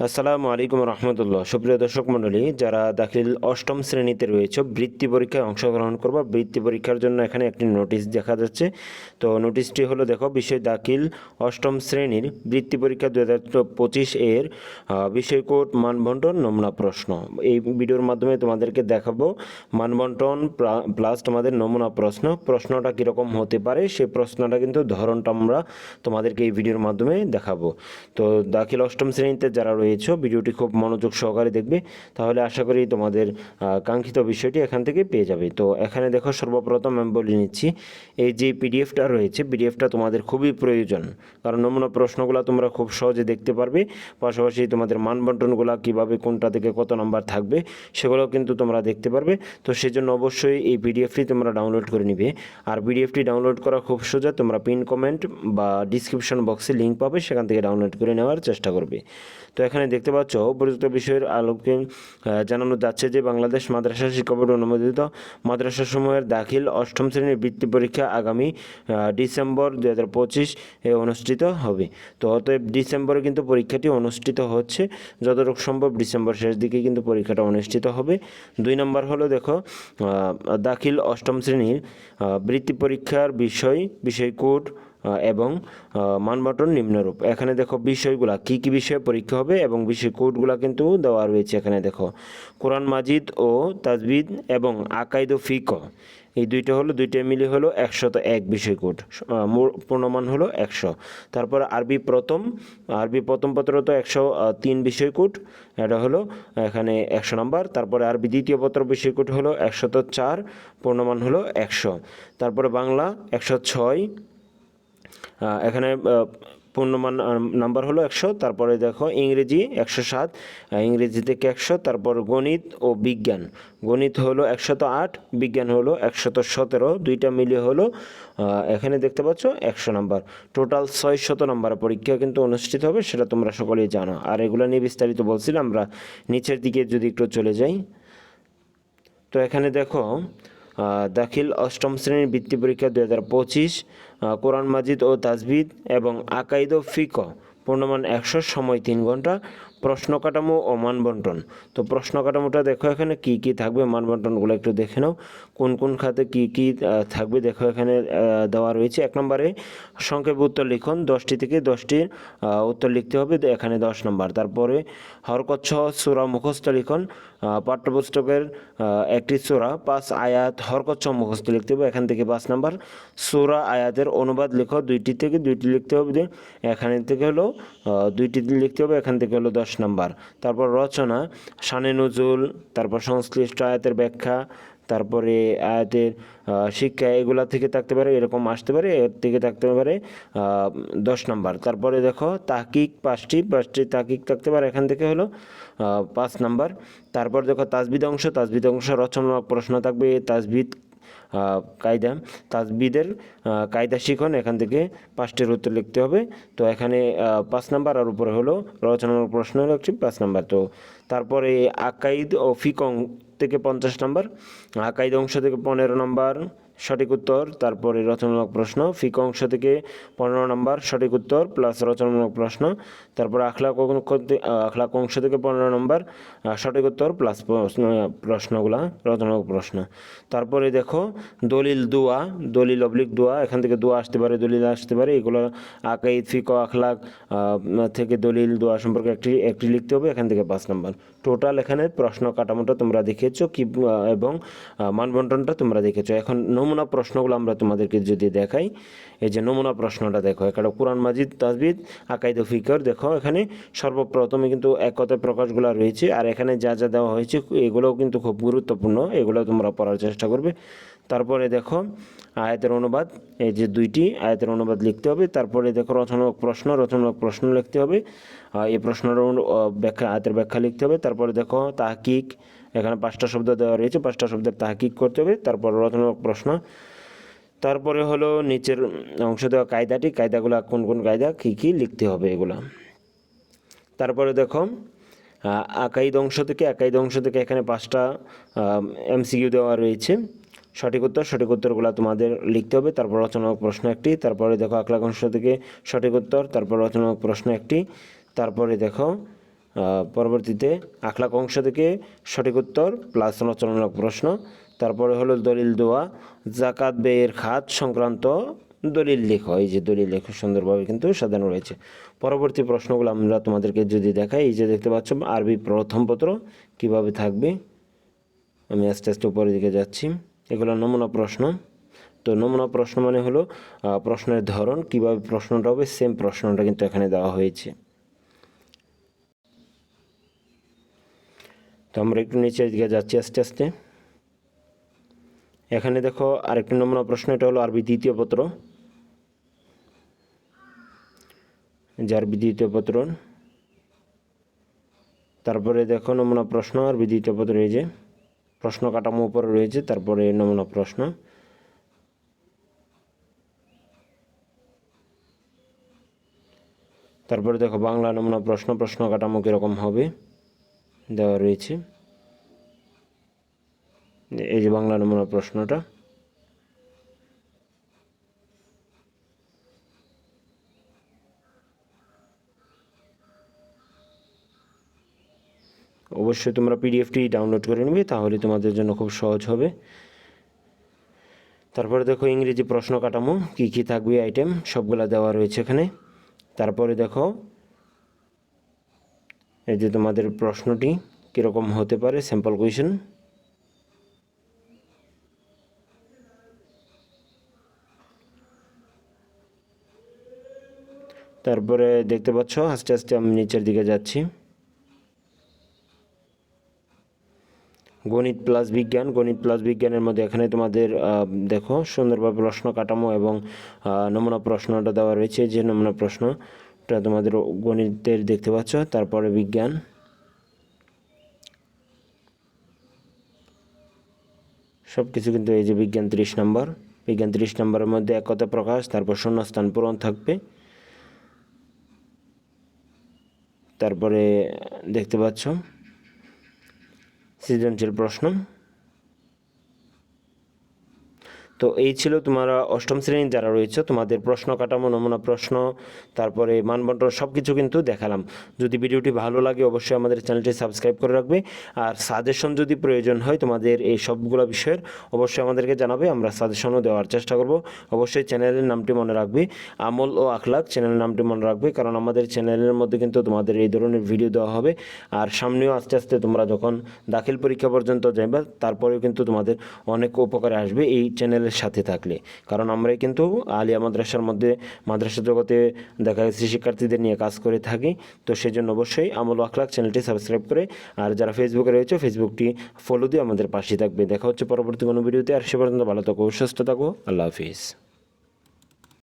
আসসালামু আলাইকুম রহমতুল্লাহ। সুপ্রিয় দর্শক মণ্ডলী যারা দাখিল অষ্টম শ্রেণীতে রয়েছে বৃত্তি পরীক্ষায় অংশগ্রহণ করবা। বৃত্তি পরীক্ষার জন্য এখানে একটি নোটিশ দেখা যাচ্ছে। তো নোটিশটি হলো দেখো বিষয় দাখিল অষ্টম শ্রেণির বৃত্তি পরীক্ষা দু হাজার পঁচিশ এর আহ, বিষয়কোড মানবন্টন নমুনা প্রশ্ন। এই ভিডিওর মাধ্যমে তোমাদেরকে দেখাবো মানবন্টন প্লা- প্লাস তোমাদের নমুনা প্রশ্ন। প্রশ্নটা কীরকম হতে পারে সেই প্রশ্নটা কিন্তু ধরনটা আমরা তোমাদেরকে এই ভিডিওর মাধ্যমে দেখাবো। তো দাখিল অষ্টম শ্রেণীতে যারা রয়েছে ভিডিওটি খুব মনোযোগ সহকারে দেখবে, তাহলে আশা করি তোমাদের কাঙ্ক্ষিত বিষয়টি এখান থেকে পেয়ে যাবে। তো এখানে দেখো সর্বপ্রথম আমি বলে নিচ্ছি, এই যে পিডিএফটা রয়েছে পিডিএফটা তোমাদের খুবই প্রয়োজন, কারণ নমুনা প্রশ্নগুলো তোমরা খুব সহজে দেখতে পারবে, পাশাপাশি তোমাদের মানবন্টনগুলো কীভাবে, কোনটা থেকে কত নাম্বার থাকবে সেগুলো কিন্তু তোমরা দেখতে পারবে। তো সেজন্য অবশ্যই এই পিডিএফটি তোমরা ডাউনলোড করে নিবে, আর পিডিএফটি ডাউনলোড করা খুব সোজা, তোমরা পিন কমেন্ট বা ডিসক্রিপশন বক্সে লিঙ্ক পাবে, সেখান থেকে ডাউনলোড করে নেওয়ার চেষ্টা করবে। তো এখানে দেখতে পাচ্ছ উপযুক্ত বিষয়ের আলোকে জানানো যাচ্ছে যে বাংলাদেশ মাদ্রাসা শিক্ষা বোর্ড অনুমোদিত মাদ্রাসাসমূহের দাখিল অষ্টম শ্রেণির বৃত্তি পরীক্ষা আগামী ডিসেম্বর দু হাজার পঁচিশ এ অনুষ্ঠিত হবে। তো অতএব ডিসেম্বরে কিন্তু পরীক্ষাটি অনুষ্ঠিত হচ্ছে। যতটুকু সম্ভব ডিসেম্বর শেষ দিকে কিন্তু পরীক্ষাটা অনুষ্ঠিত হবে। দুই নম্বর হলো দেখো দাখিল অষ্টম শ্রেণির বৃত্তি পরীক্ষার বিষয় বিষয় কোড এবং আহ, মানবন্টন নিম্নরূপ। এখানে দেখো বিষয়গুলা কি কি বিষয়ে পরীক্ষা হবে এবং বিষয় কোডগুলা কিন্তু দেওয়া রয়েছে এখানে দেখো। কোরআন মাজিদ ও তাজবিদ এবং আকাইদ ফিক এই দুইটা হলো দুইটা মিলে হলো একশত এক বিষয় কোড। পূর্ণমান হলো একশো। তারপর আরবি প্রথম আরবি প্রথম পত্র তো একশো তিন বিষয় কোড এটা হলো এখানে একশো নাম্বার। তারপরে আরবি দ্বিতীয় পত্র বিষয় কোড হলো একশত চার পূর্ণমান হলো একশো। তারপরে বাংলা একশো ছয় এখানে পূর্ণমান নাম্বার হলো একশো, তারপরে দেখো ইংরেজি একশো সাত ইংরেজি থেকে একশো, তারপর গণিত ও বিজ্ঞান। গণিত হলো একশত আট, বিজ্ঞান হলো একশত সতেরো, দুইটা মিলিয়ে হলো এখানে দেখতে পাচ্ছ একশো নাম্বার। টোটাল ছয় শত নাম্বার পরীক্ষা কিন্তু অনুষ্ঠিত হবে, সেটা তোমরা সকলেই জানো। আর এগুলো নিয়ে বিস্তারিত বলছিলাম, আমরা নিচের দিকে যদি একটু চলে যাই। তো এখানে দেখো দাখিল অষ্টম শ্রেণির বৃত্তি পরীক্ষা দু হাজার পঁচিশ কোরআন মাজিদ ও তাজবিদ এবং আকাইদ ও ফিক, পূর্ণমান একশো সময় তিন ঘণ্টা, প্রশ্ন কাঠামো ও মানবন্টন। তো প্রশ্ন কাঠামোটা দেখো এখানে কি কি থাকবে, মানবন্টনগুলো একটু দেখে নাও। কোন কোন খাতে কি কি থাকবে দেখো এখানে দেওয়া রয়েছে। এক নম্বরে সংক্ষেপ উত্তর লিখন, দশটি থেকে দশটির উত্তর লিখতে হবে, এখানে দশ নম্বর। তারপরে হরকচ্ছ সুরা মুখস্থ লিখন পাঠ্যপুস্তকের একটি সোরা, পাঁচ আয়াত হরকচ্ছ মুখস্থ লিখতে হবে। এখান থেকে পাঁচ নাম্বার, সোরা আয়াতের অনুবাদ লেখো, দুইটি থেকে দুইটি লিখতে হবে এখানে থেকে হলো দুইটি লিখতে হবে, এখান থেকে হলো দশ নাম্বার। তারপর রচনা সানে নজুল, তারপর সংশ্লিষ্ট আয়াতের ব্যাখ্যা তারপরে আয়াতের শিক্ষা এগুলা থেকে থাকতে পারে, এরকম আসতে পারে, এর থেকে থাকতে পারে দশ নাম্বার। তারপরে দেখো তাকিক পাঁচটি পাঁচটি তাকিক থাকতে পারে, এখান থেকে হলো পাঁচ নাম্বার। তারপর দেখো তাজবিদ অংশ তাজবিদ অংশ রচনামূলক প্রশ্ন থাকবে তাজবিদ কায়দা। তাজবিদের কায়দা শিখন, এখান থেকে পাঁচটির উত্তর লিখতে হবে। তো এখানে পাঁচ নাম্বার আর উপরে হলো, রচনামূলক প্রশ্ন হলো একটি পাঁচ নাম্বার। তো তারপরে আকাইদ ও ফিকং থেকে পঞ্চাশ নম্বর আকাইদ অংশ থেকে পনেরো নাম্বার সঠিক উত্তর, তারপরে রচনামূলক প্রশ্ন, ফিক অংশ থেকে পনেরো নম্বর, সঠিক উত্তর প্লাস রচনামূলক প্রশ্ন, তারপর আখলাক আখলাক অংশ থেকে পনেরো নম্বর সঠিক উত্তর প্লাস প্রশ্ন, প্রশ্নগুলা, রচনামূলক প্রশ্ন। তারপরে দেখো, দলিল দোয়া, দলিল অবলিক দোয়া, এখান থেকে দোয়া আসতে পারে, দলিল আসতে পারে, এগুলো আকাইদ, ফিক, আখলাক থেকে দলিল দোয়া সম্পর্কে একটি একটি লিখতে হবে, এখান থেকে পাঁচ নম্বর। টোটাল এখানে প্রশ্ন কাঠামোটা তোমরা দেখেছ, কি এবং মানবন্টনটা তোমরা দেখেছ। এখন নমুনা প্রশ্নগুলো আমরা তোমাদেরকে যদি দেখাই, এই যে নমুনা প্রশ্নটা দেখো, এখানে কোরআন মাজিদ তাজবিদ আকাইদ ফিকর, দেখো এখানে সর্বপ্রথমে কিন্তু এক কথায় প্রকাশগুলো রয়েছে, আর এখানে যা যা দেওয়া হয়েছে এগুলোও কিন্তু খুব গুরুত্বপূর্ণ, এগুলো তোমরা পড়ার চেষ্টা করবে। তারপরে দেখো আয়াতের অনুবাদ, এই যে দুইটি আয়াতের অনুবাদ লিখতে হবে, তারপরে দেখো রচনামূলক প্রশ্ন রচনামূলক প্রশ্ন লিখতে হবে এই প্রশ্নের ব্যাখ্যা, আয়াতের ব্যাখ্যা লিখতে হবে, তারপরে দেখো তাহকিক এখানে পাঁচটা শব্দ দেওয়া রয়েছে, পাঁচটা শব্দের তাহকিক করতে হবে, তারপর রচনামূলক প্রশ্ন। তারপরে হলো নিচের অংশ দেওয়া কায়দাটি, কায়দাগুলো কোন কোন কায়দা, কী কী লিখতে হবে এগুলা। তারপরে দেখো আকাইদ অংশ থেকে, আকাইদ অংশ থেকে এখানে পাঁচটা এমসিকিউ দেওয়া রয়েছে। সঠিক উত্তর, সঠিক উত্তরগুলো তোমাদের লিখতে হবে, তারপর রচনামূলক প্রশ্ন একটি, তারপরে দেখো আকলাক অংশ থেকে সঠিক উত্তর, তারপর রচনামূলক প্রশ্ন একটি, তারপরে দেখো পরবর্তীতে আখলাক অংশ থেকে সঠিক উত্তর প্লাস রচনামূলক প্রশ্ন। তারপরে হলো দলিল দোয়া জাকাত ব্যয়ের খাত সংক্রান্ত দলিল লেখো। এই যে দলিল লেখো সুন্দরভাবে কিন্তু সাজানো রয়েছে। পরবর্তী প্রশ্নগুলো আমরা তোমাদেরকে যদি দেখাই, এই যে দেখতে পাচ্ছ আরবি প্রথম পত্র কীভাবে থাকবে? আমি আস্তে আস্তে উপরের দিকে যাচ্ছি। এগুলো নমুনা প্রশ্ন। তো নমুনা প্রশ্ন মানে হলো প্রশ্নের ধরন, কীভাবে প্রশ্নটা হবে সেম প্রশ্নটা কিন্তু এখানে দেওয়া হয়েছে। তো আমরা একটু নিচের দিকে যাচ্ছি আস্তে আস্তে। এখানে দেখো আরেকটি নমুনা প্রশ্ন, এটা হলো আরবি দ্বিতীয় পত্র। যে আরবি দ্বিতীয় পত্র। তারপরে দেখো নমুনা প্রশ্ন, আরবি দ্বিতীয় পত্র, এই যে প্রশ্ন কাঠামো উপরে রয়েছে, তারপরে নমুনা প্রশ্ন। তারপরে দেখো বাংলা নমুনা প্রশ্ন প্রশ্ন কাঠামো কীরকম হবে? দেওয়া রয়েছে। এই যে বাংলা নমুনা প্রশ্নটা। অবশ্যই তোমরা পিডিএফটি ডাউনলোড করে নেবে, তাহলে তোমাদের জন্য খুব সহজ হবে। তারপরে দেখো ইংরেজি প্রশ্ন কাঠামো, কী কী থাকবে আইটেম সবগুলা দেওয়া রয়েছে এখানে। তারপরে দেখো এই যে তোমাদের প্রশ্নটি কীরকম হতে পারে? স্যাম্পল কোয়েশন তারপরে দেখতে পাচ্ছ, আস্তে আস্তে আমি নিচের দিকে যাচ্ছি। গণিত প্লাস বিজ্ঞান। গণিত প্লাস বিজ্ঞানের মধ্যে এখানে তোমাদের দেখো, সুন্দরভাবে প্রশ্ন কাঠামো এবং নমুনা প্রশ্নটা দেওয়া রয়েছে, যে নমুনা প্রশ্নটা তোমাদের গণিতের দেখতে পাচ্ছ, তারপরে বিজ্ঞান। সব কিছু কিন্তু এই যে বিজ্ঞান ত্রিশ নম্বর। বিজ্ঞান ত্রিশ নম্বরের মধ্যে একতা প্রকাশ, তারপর শূন্যস্থান পূরণ থাকবে। তারপরে দেখতে পাচ্ছ, সৃজনশীল প্রশ্ন। তো এই ছিল তোমরা অষ্টম শ্রেণির যারা রয়েছে, তোমাদের প্রশ্ন কাঠামো, নমুনা প্রশ্ন, তারপরে মানবন্টন সব কিছু কিন্তু দেখালাম। যদি ভিডিওটি ভালো লাগে অবশ্যই আমাদের চ্যানেলটি সাবস্ক্রাইব করে রাখবে। আর সাজেশন যদি প্রয়োজন হয় তোমাদের এই সবগুলো বিষয়ের, অবশ্যই আমাদেরকে জানাবে, আমরা সাজেশনও দেওয়ার চেষ্টা করব। অবশ্যই চ্যানেলের নামটি মনে রাখবে, আমল ও আখলাক চ্যানেলের নামটি মনে রাখবে, কারণ আমাদের চ্যানেলের মধ্যে কিন্তু তোমাদের এই ধরনের ভিডিও দেওয়া হবে। আর সামনেও আস্তে আস্তে তোমরা যখন দাখিল পরীক্ষা পর্যন্ত যাইবা, তারপরেও কিন্তু তোমাদের অনেক উপকারে আসবে এই চ্যানেলের সাথে থাকলে। কারণ আমরাই কিন্তু আলিয়া মাদ্রাসার মধ্যে মাদ্রাসা জগতে দেখা যাচ্ছে শিক্ষার্থীদের নিয়ে কাজ করে থাকি। তো সেই জন্য অবশ্যই আমল আখলাখ চ্যানেলটি সাবস্ক্রাইব করে আর যারা ফেসবুকে রয়েছে ফেসবুকটি ফলো দিয়ে আমাদের পাশে থাকবে। দেখা হচ্ছে পরবর্তী কোনো ভিডিওতে। আর সে পর্যন্ত ভালো থাকো, সুস্থ থাকো। আল্লাহ হাফিজ।